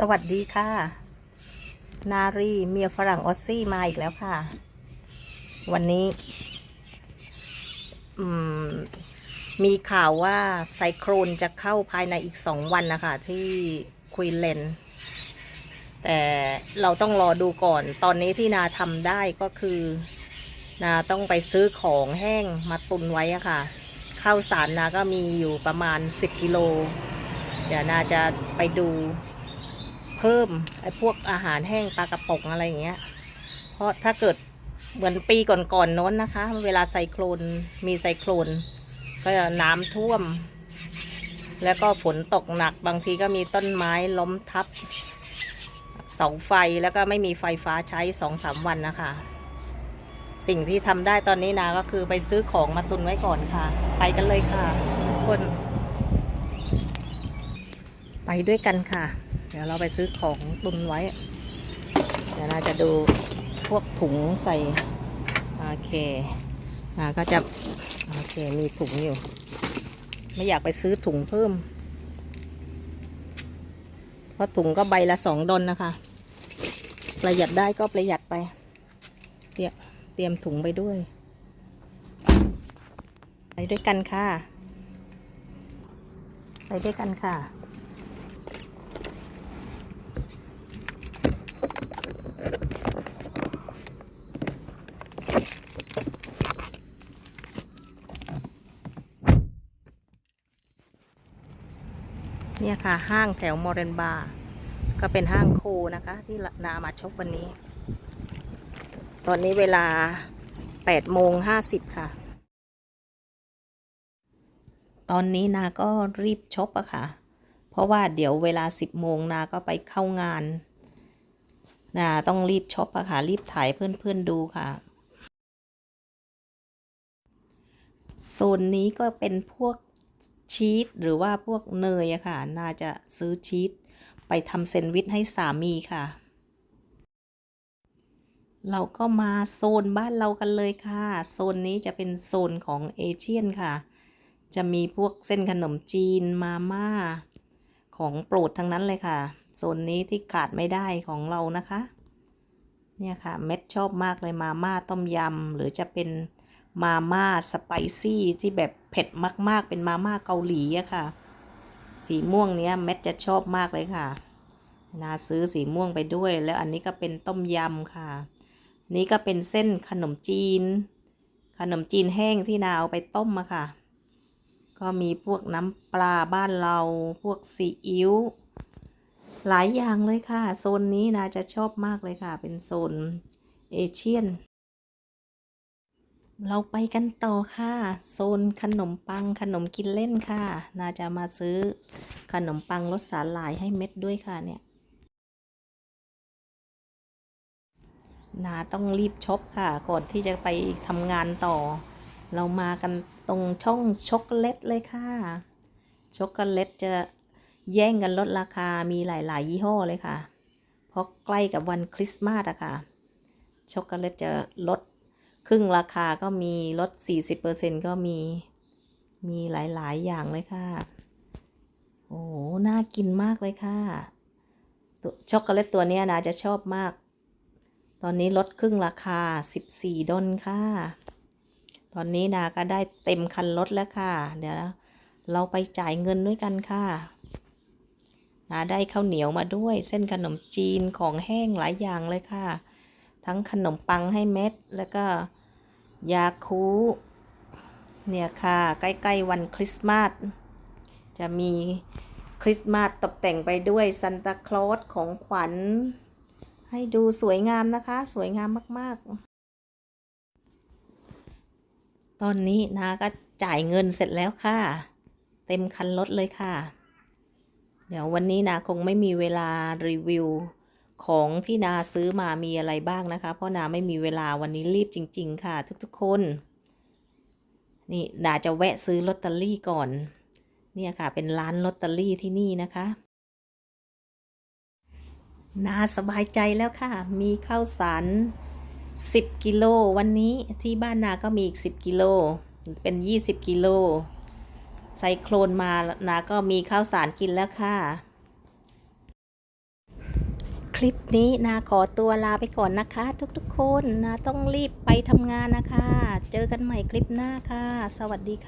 สวัสดีค่ะ นารีเมียฝรั่งออสซี่มาอีกแล้วค่ะ วันนี้มมีข่าวว่าไซโครนจะเข้าภายในอีกสองวันนะคะ ที่ควีนแลนแต่เราต้องรอดูก่อน ตอนนี้ที่นาทำได้ก็คือ นาต้องไปซื้อของแห้งมาตุนไว้ะค่ะข้าวสารนาก็มีอยู่ประมาณ 10 กิโล เดี๋ยวนาจะไปดู พิ่มไอ้พวกอาหารแห้งปลากระป๋องอะไรอย่างเงี้ย เพราะถ้าเกิดเหมือนปีก่อนๆโน้นนะคะ เวลาไซโครนมีไซโครนก็จะน้ำท่วม แล้วก็ฝนตกหนักบางทีก็มีต้นไม้ล้มทับเสาไฟแล้วก็ไม่มีไฟฟ้าใช้สองสามวันนะคะ สิ่งที่ทำได้ตอนนี้นาก็คือไปซื้อของมาตุนไว้ก่อนค่ะ ไปกันเลยค่ะ ทุกคน ไปด้วยกันค่ะ ดี๋ยวเราไปซื้อของตุนไว้ เดี๋ยวเราจะดูพวกถุงใส่ โอเคนาก็จะ โอเค มีถุงอยู่ ไม่อยากไปซื้อถุงเพิ่ม เพราะถุงก็ใบละสองดอลนะคะ ประหยัดได้ก็ประหยัดไป เตรียมเตรียมถุงไปด้วย ไปด้วยกันค่ะ ไปด้วยกันค่ะ เนี่ยค่ะ ห้างแถวมอร์เรนบาร์ก็เป็นห้างโคนะคะ ที่นามาชกวันนี้ ตอนนี้เวลา8โมง50 ค่ะ ตอนนี้นาก็รีบชบอะค่ะ เพราะว่าเดี๋ยวเวลา 10โมงนาก็ไปเข้างาน นาต้องรีบชบอะค่ะ รีบถ่ายเพื่อนๆดูค่ะโซนนี้ก็เป็นพวก ชีสหรือว่าพวกเนยอะค่ะ น่าจะซื้อชีสไปทำแซนด์วิชให้สามีค่ะ เราก็มาโซนบ้านเรากันเลยค่ะ โซนนี้จะเป็นโซนของเอเชียนค่ะ จะมีพวกเส้นขนมจีนมาม่า ของโปรดทั้งนั้นเลยค่ะ โซนนี้ที่ขาดไม่ได้ของเรานะคะ เนี่ยค่ะเม็ดชอบมากเลยมาม่าต้มยำหรือจะเป็นมาม่าสไปซี่ที่แบบ ผ็ดมาก ๆ เป็นมาม่าเกาหลีอะค่ะ สีม่วงเนี้ยเม็ดจะชอบมากเลยค่ะนาซื้อสีม่วงไปด้วย แล้วอันนี้ก็เป็นต้มยำค่ะ นี่ก็เป็นเส้นขนมจีน ขนมจีนแห้งที่นาเอาไปต้มมาค่ะ ก็มีพวกน้ำปลาบ้านเรา พวกซีอิ๊ว หลายอย่างเลยค่ะ โซนนี้นาจะชอบมากเลยค่ะ เป็นโซนเอเชียน เราไปกันต่อค่ะ โซนขนมปังขนมกินเล่นค่ะนาจะมาซื้อขนมปังรสสาหร่ายให้เม็ดด้วยค่ะเนี่ยนาต้องรีบช็อปค่ะ ก่อนที่จะไปทำงานต่อ เรามากันตรงช่องช็อกโกแลตเลยค่ะ ช็อกโกแลตจะแย่งกันลดราคา มีหลาย ๆ ยี่ห้อเลยค่ะ เพราะใกล้กับวันคริสต์มาสอะค่ะ ช็อกโกแลตจะลด ครึ่งราคาก็มีลด 40%ก็มี มีหลาย ๆ อย่างเลยค่ะ โอ้โห น่ากินมากเลยค่ะช็อกโกแลตตัวนี้นะจะชอบมาก ตอนนี้ลดครึ่งราคา 14 ดอลค่ะ ตอนนี้นาก็ได้เต็มคันรถแล้วค่ะ เดี๋ยวเราไปจ่ายเงินด้วยกันค่ะนาได้ข้าวเหนียวมาด้วย เส้นขนมจีนของแห้งหลายอย่างเลยค่ะ ทั้งขนมปังให้เม็ด แล้วก็ยาคูเนี่ยค่ะ ใกล้ ๆ วันคริสต์มาสจะมีคริสต์มาสตกแต่งไปด้วยซันตาคลอสของขวัญ ให้ดูสวยงามนะคะ สวยงามมาก ๆ ตอนนี้นาก็จ่ายเงินเสร็จแล้วค่ะ เต็มคันรถเลยค่ะ เดี๋ยววันนี้นาคงไม่มีเวลารีวิว ของที่นาซื้อมามีอะไรบ้างนะคะ เพราะนาไม่มีเวลาวันนี้รีบจริง ๆ ค่ะ ทุกๆคน นี่นาจะแวะซื้อลอตเตอรี่ก่อน เนี่ยค่ะ เป็นร้านลอตเตอรี่ที่นี่นะคะนาสบายใจแล้วค่ะ มีข้าวสาร10 กิโลวันนี้ที่บ้านนาก็มีอีก 10 กิโล เป็น 20 กิโล ไซโครนมานาก็มีข้าวสารกินแล้วค่ะ คลิปนี้นาขอตัวลาไปก่อนนะคะ ทุกๆคนนาต้องรีบไปทำงานนะคะ เจอกันใหม่คลิปหน้าค่ะ สวัสดีค่ะ